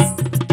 you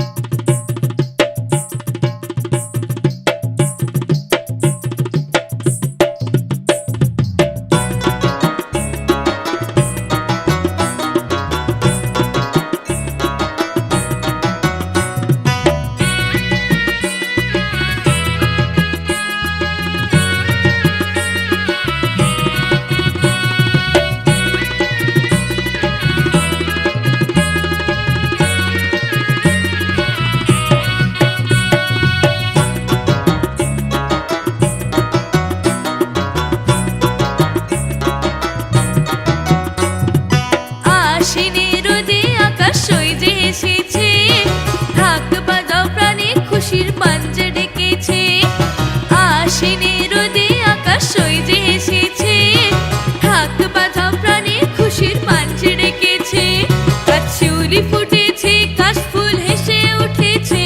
শিউলি ফুটেছে কাশফুল হেসে উঠেছে।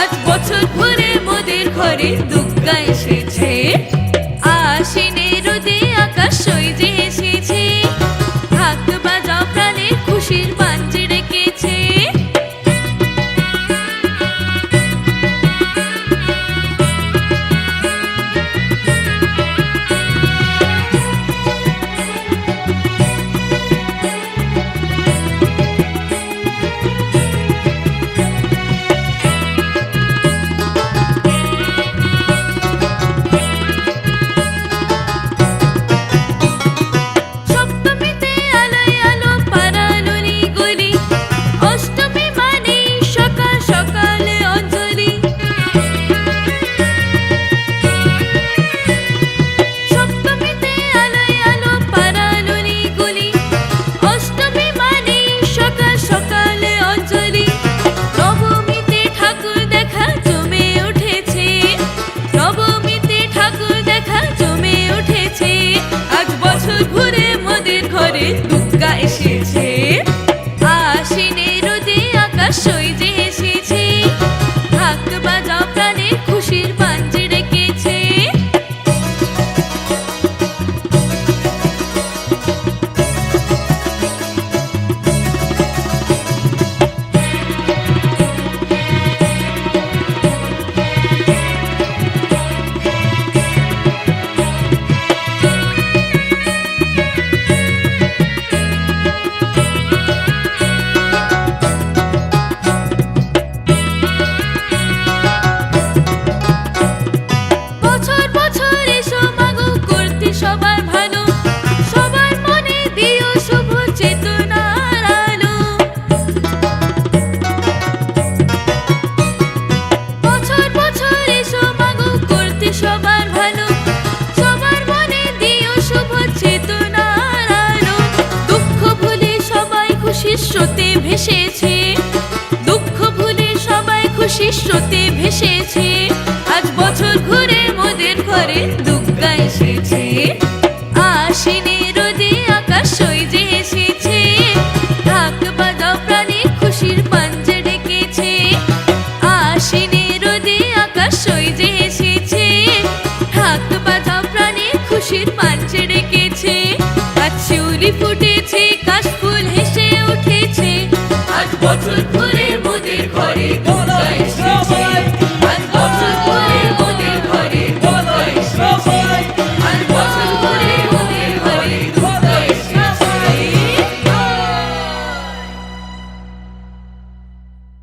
আজ বছর ভরে মোদের ঘরে দুগ্গা এসেছে স্রোতে ভেসেছে। দুঃখ ভুলে সবাই খুশির স্রোতে ভেসেছে। আজ বছর ঘুরে মোদের ঘরে দুর্গা এসেছে। আশ্বিনে রোদে আকাশ সইজে এসেছে। ঢাক বাজাও প্রাণে খুশির পাঞ্জে ডেকেছে। আশ্বিনে রোদে আকাশ সইজে এসেছে। ঢাক বাজাও প্রাণে খুশির পাঞ্জে ডেকেছে। আজ শিউলি ফুটেছে কাশফুল হেসে উঠেছে আজ বছর ঘুরে